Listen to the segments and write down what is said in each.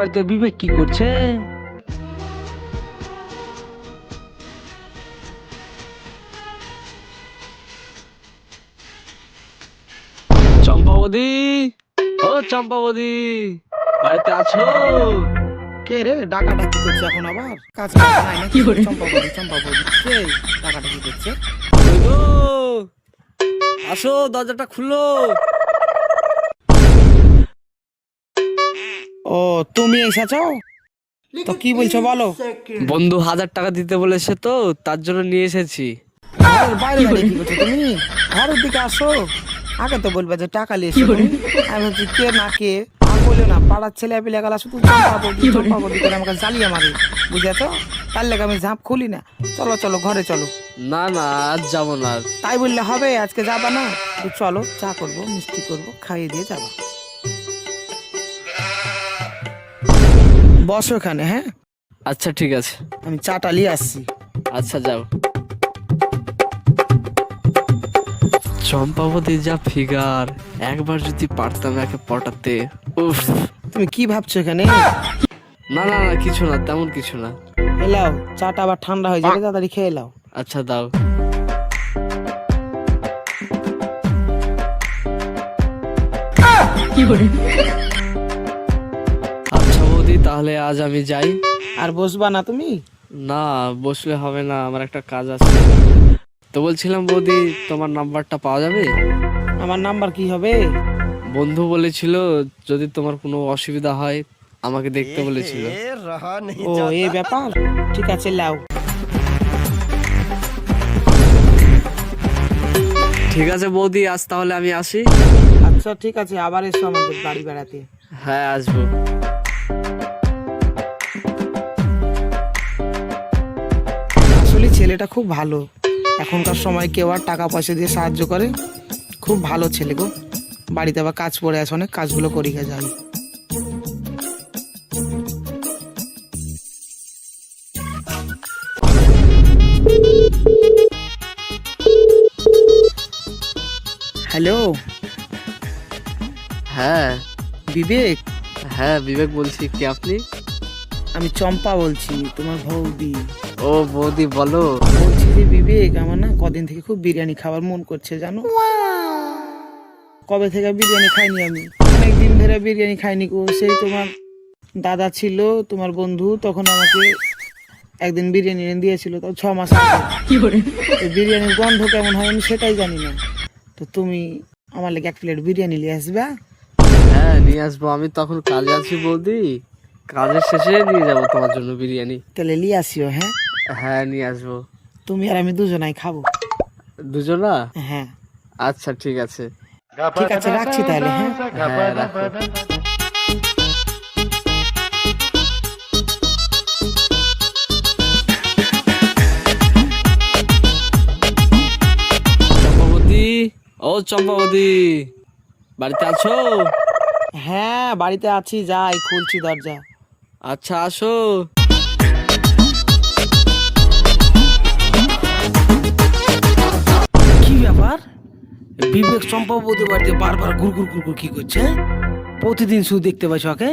বাড়িতে বিবেক কি করছে? চম্পাবতী? ও চম্পাবতী বাড়িতে আছো? কে রে? ডাকাডাকি করছে এখন আবার? কাজ নাই নাকি? চম্পাবতী চম্পাবতী। কে ডাকাডাকি করছে? আসো দরজাটা খুললো। ও তুমি এসেছ? তো কি বলছো বলো? বন্ধু হাজার টাকা দিতে বলেছে তো তার জন্য নিয়ে এসেছি। ঘরের বাইরে কি করছ তুমি? ঘরের দিকে আসো। আগে তো বলবে যে টাকা নিয়ে এসো। আমি কে না কে? আর বলল না পাড়ার ছেলে পেলে গেলা শুধু চম্পাবতী চম্পাবতী করে আমাকে জ্বালিয়ে মারে। বুঝেছ? তার লেগে আমি ঝাঁপ খুলি না। চলো চলো ঘরে চলো। না না আজ যাব না। তাই বললে হবে আজকে যাবা না? চলো চা করব মিষ্টি করব খাইয়ে দিয়ে যাবা। বসো এখানে হ্যাঁ? আচ্ছা ঠিক আছে। আমি চাটা নিয়ে আসছি। আচ্ছা যাও। চম্পাবতী যা ফিগার একবার যদি পারতাম একে পটাতে। উফ। তুমি কি ভাবছ এখানে? না না না কিছু না তেমন কিছু না। এলাও চাটা আবার ঠান্ডা হয়ে যাবে তাড়াতাড়ি খেয়ে এলাও আচ্ছা দাও। আচ্ছা বৌদি তাহলে আজ আমি যাই। আর বসবা না তুমি? না বসলে হবে না আমার একটা কাজ আছে। তো বলছিলাম বৌদি তোমার নাম্বারটা পাওয়া যাবে? আমার নাম্বার কি হবে? বন্ধু বলেছিল যদি তোমার কোনো অসুবিধা হয় আমাকে দেখতে বলেছিল। ও এই ব্যাপার? ঠিক আছে লাও। ঠিক আছে বৌদি আজ তাহলে আমি আসি। আচ্ছা ঠিক আছে আবার এসো আমাদের বাড়ি বেড়াতে। হ্যাঁ আসব। আসলে ছেলেটা খুব ভালো। এখনকার সময় কেউ আর টাকা পয়সা দিয়ে সাহায্য করে। খুব ভালো ছেলে গো। বাড়িতে আবার কাজ পড়ে আছে অনেক কাজগুলো করি গে যাই হ্যালো। হ্যাঁ। বিবেক। হ্যাঁ বিবেক বলছি কি আপনি? আমি চম্পা বলছি তোমার বৌদি। ও বৌদি বলো। বলছি যে বিবেক আমার না কদিন থেকে খুব বিরিয়ানি খাবার মন করছে জানো? কবে থেকে বিরিয়ানি খাইনি আমি? অনেক দিন ধরে বিরিয়ানি খাইনি গো সেই তোমার দাদা ছিল তোমার বন্ধু তখন আমাকে একদিন বিরিয়ানি এনে দিয়েছিল তাও ছ মাস আগে। তো বিরিয়ানির গন্ধ কেমন হয় আমি সেটাই জানি না। তো তুমি আমার লেগে এক প্লেট বিরিয়ানি নিয়ে আসবে। হ্যাঁ নিয়ে আসব। আমি তখন কাজে আছি বৌদি। কাজের শেষে নিয়ে যাব তোমার জন্য বিরিয়ানি। তাহলে নিয়ে আসিও হ্যাঁ? হ্যাঁ নিয়ে আসব। তুমি আর আমি দুজনাই খাব। দুজনা? হ্যাঁ। আচ্ছা ঠিক আছে। ঠিক আছে রাখছি তাহলে হ্যাঁ? হ্যাঁ রাখো। ও চম্পাবতী বাড়িতে আছো? হ্যাঁ বাড়িতে আছি যাই খুলছি দরজা। আচ্ছা আসো। কি ব্যাপার? বিবেক সম্ভবত বাড়িতে বারবার গুড়গুড় গুড়গুড় কি করছে প্রতিদিন শুধু দেখতে পাই ওকে?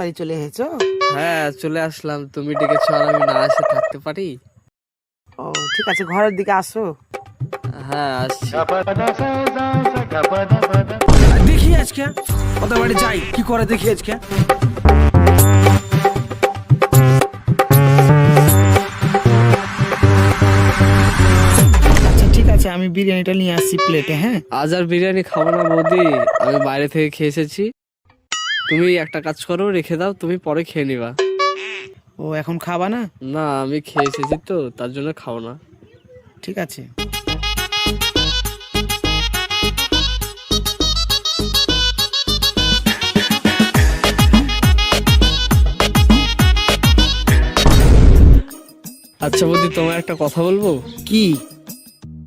তাড়াতাড়ি চলে এসেছ? হ্যাঁ চলে আসলাম। তুমি ডেকেছো আর আমি না এসে থাকতে পারি? ও ঠিক আছে ঘরের দিকে আসো। হ্যাঁ আসছি। দেখি আজকে ওদের বাড়ি যাই কি করে দেখি আজকে? আচ্ছা ঠিক আছে আমি বিরিয়ানিটা নিয়ে আসছি প্লেটে হ্যাঁ? আজ আর বিরিয়ানি খাব না বৌদি। আমি বাইরে থেকে খেয়ে এসেছি। তুমি একটা কাজ করো রেখে দাও তুমি পরে খেয়ে নিবা। ও এখন খাবা না? না আমি খেয়ে এসেছি তো তার জন্য খাও না। ঠিক আছে। আচ্ছা বৌদি তোমার একটা কথা বলব? কি?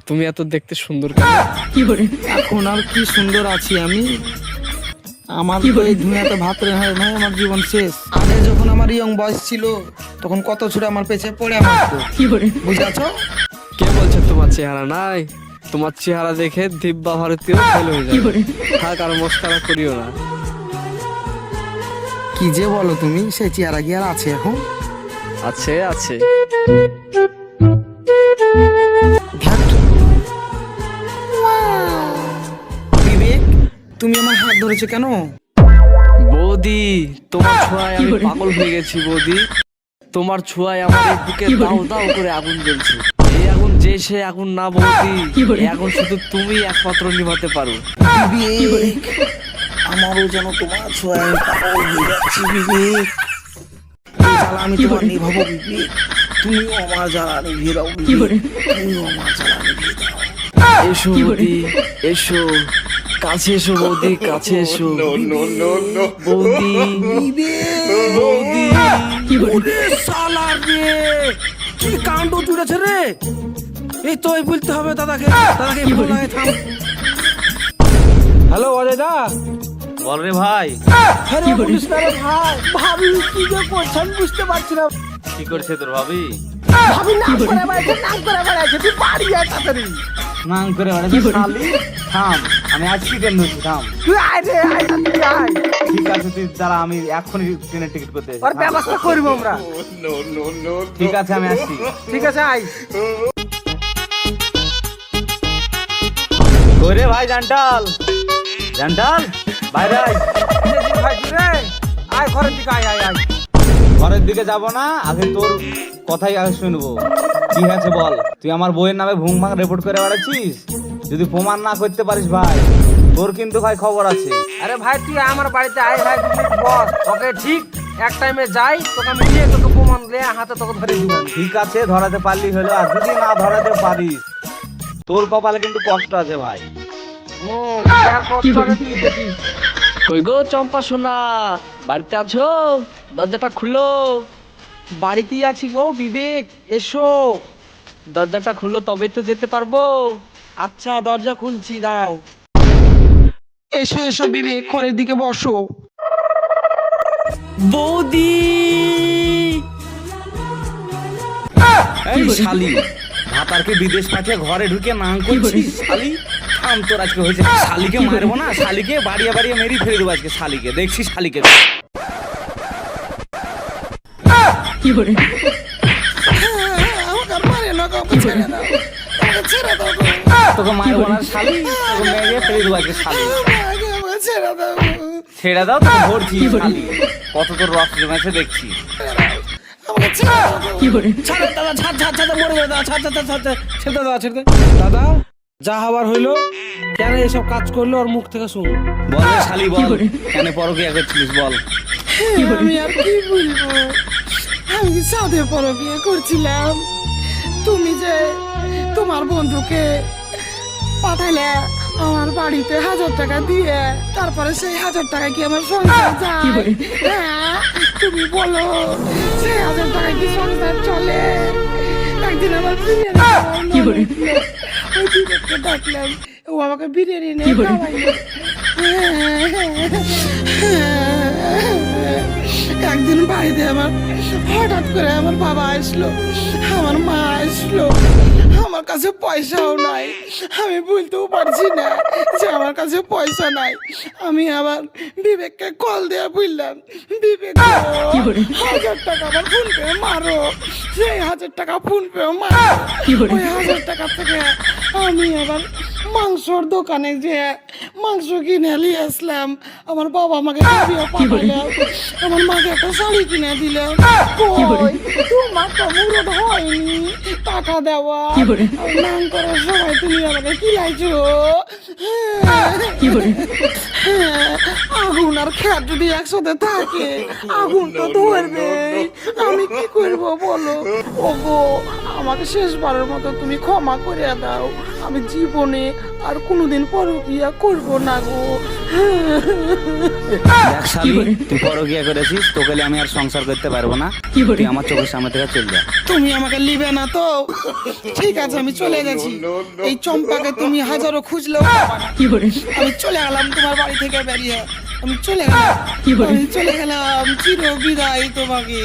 তুমি এত দেখতে সুন্দর কেন? এখন আর কি সুন্দর আছি আমি? আমার তো এই দুনিয়াতে ভাত রে হয় ভাই আমার জীবন শেষ। আগে যখন আমার ইয়ং বয়স ছিল তখন কত ছোট আমার পেছে পড়ে মারতো বুঝাছ? কে বলছে তোমার চেহারা? নাই। তোমার চেহারা দেখে দিব্যা ভারতীয় ফেল হয়ে যাবে। থাক আর মস্কারা করিও না। কি যে বলো তুমি সেই চেহারা কি আর আছে এখন? আছে আছে। তুমি আমার হাত ধরেছো কেন? বৌদি তোমার ছোঁয়ায় আমি পাগল হয়ে গেছি বৌদি। তোমার ছোঁয়ায় আমার এই বুকে দাও দাও করে আগুন জ্বলছে। এই আগুন যে সে আগুন না বৌদি এই আগুন শুধু তুমি একমাত্র নিভাতে পারো। বিবেক আমারও যেন তোমার ছোঁয়ায় আমি পাগল হয়ে যাচ্ছি বিবেক। জ্বালা আমি তোমার নিভাবো বিবেক। তুমিও আমার জ্বালা নিভিয়ে দাও বিবেক। তুমিও আমার জ্বালা নিভিয়ে দাও। এসো বৌদি এসো। কাছে এসো বৌদি কাছে এসো। বৌদি বৌদি শালা রে। কি কাণ্ড জুড়েছে রে? এই তোই বলতে হবে দাদাকে। দাদাকে ফোন লাগে থাম। হ্যালো অজয় দা। বল রে ভাই। আরে পুলিশ না রে ভাই। ভাবি কি যে করছেন বুঝতে পারছি না। কি করছে তোর ভাবি? ভাবি নাম করে করে তুই বাড়ি আয় তাড়াতাড়ি। নাং করে শালি থাম আমি আজকে ট্রেন ধরছি? থাম। তুই আয় রে আয় তুই আয়। ঠিক আছে তুই দাঁড়া আমি এক্ষুনি ট্রেনের টিকিট করতে ওর ব্যবস্থা করব আমরা। ঠিক আছে আমি আসছি। ঠিক আছে আয়। কই রে ভাই জান্টাল। জান্টাল বাইরে আয়। ভাই রে আয় ঘরের দিকে আয় আয় আয়। ঘরের দিকে যাব না আগে তোর কথাই আগে শুনব। কি আছে বল। তুই আমার বইয়ের নামে ভুং ভাং রেপোর্ট করে বেড়াচ্ছিস? যদি প্রমাণ না করতে পারিস ভাই তোর কিন্তু ভাই খবর আছে। আরে ভাই তুই আমার বাড়িতে আয় ভাই বস। ওকে ঠিক এক টাইমে যাই তোকে আমি নিয়ে তোকে প্রমাণ লে হাতে তোকে ধরে দিব। ঠিক আছে ধরাতে পারলি হলো আর যদি না ধরাতে পারিস তোর কপালে কিন্তু কষ্ট আছে ভাই। কই গো চম্পা সোনা বাড়িতে আছো? দরজাটা খুলো বাড়িতেই আছি গো বিবেক এসো। দরজাটা খুললো তবে তো যেতে পারব। আচ্ছা দরজা খুলছি দাও এসো এসো বিবেক ঘরের দিকে বসো। বৌদি! এই শালি ভাতারকে বিদেশ পাঠিয়ে ঘরে ঢুকে নাং করছিস? শালি থাম তোর আজকে হয়েছে। শালিকে মারবো না শালিকে বাড়িয়ে বাড়িয়ে মেরি ফেলে দেবো আজকে শালিকে। দেখছি শালিকে? আমাকে মারে না গো ছেড়ে দাও আমাকে ছেড়ে দাও গো। তোকে মারবো না শালি তোকে মেরে ফেলে দেবো আজকে শালি আগে আমাকে ছেড়ে দাও ছেড়ে দাও তোকে শালি কত তোর রক্ত জমেছে দেখছি আমাকে ছেড়ে দাও গো। ছাড় দাদা ছাড় ছাড় ছাড় মরে যাবে দাদা ছাড় ছাড় ছাড় ছাড় ছেড়ে দে দাদা ছেড়ে দে দাদা যা হবার হইল কেন এসব কাজ করল ওর মুখ থেকে শুন বল রে শালি বল কেন পরকিয়া করছিলিস বল আমি আর কি বলব আমি সাধে পর বিয়ে করছিলাম। তুমি যে তোমার বন্ধুকে পাঠালে আমার বাড়িতে হাজার টাকা দিয়ে তারপরে সেই হাজার টাকা কি আমার সংসার যায়? হ্যাঁ তুমি বলো সেই হাজার টাকা কি সংসার চলে? একদিন আমার বিরিয়ানি। ওই ডাকলাম ও আমাকে বিরিয়ানি নিয়ে খাওয়াইলো একদিন বাড়িতে আমার হঠাৎ করে আমার বাবা আসলো আমার মা আসলো। আমার কাছে পয়সাও নাই আমি বলতেও পারছি না যে আমার কাছে পয়সা নাই। আমি আবার বিবেককে কল দিয়ে বললাম বিবেক হাজার টাকা আমার ফোন পে মারো। সেই হাজার টাকা ফোন পে মারো। ওই হাজার টাকা থেকে আমি আবার মাংসর দোকানে যে মাংস কিনে নিয়ে আসলাম। আমার বাবা আমাকে টাকা পাঠালো আমার মাকে একটা শাড়ি কিনে দিল। কই? তোমার তো মুরদ হয়নি। টাকা দেওয়া। নাম করার সময় তুমি আমাকে কিলাইছো। আগুন আর খেত যদি একসাথে থাকে আগুন তো ধরবে আমি কি করব বলো? ওগো আমাকে শেষবারের মতো তুমি ক্ষমা করে দাও। আমি জীবনে আর কোনোদিন পরকিয়া করব না গো। দেখ শালি তুই পরকিয়া করেছিস তোকে আমি আর সংসার করতে পারব না। তুই আমার চোখের সামনে থেকে চলে যা। তুমি আমাকে লিবে না তো। ঠিক আছে আমি চলে গেছি। এই চম্পাকে তুমি হাজারো খুঁজলেও কি না। আমি চলে গেলাম তোমার বাড়ি থেকে বেরিয়ে। আমি চলে গেলাম। আমি চলে গেলাম চির বিদায় তোমাকে।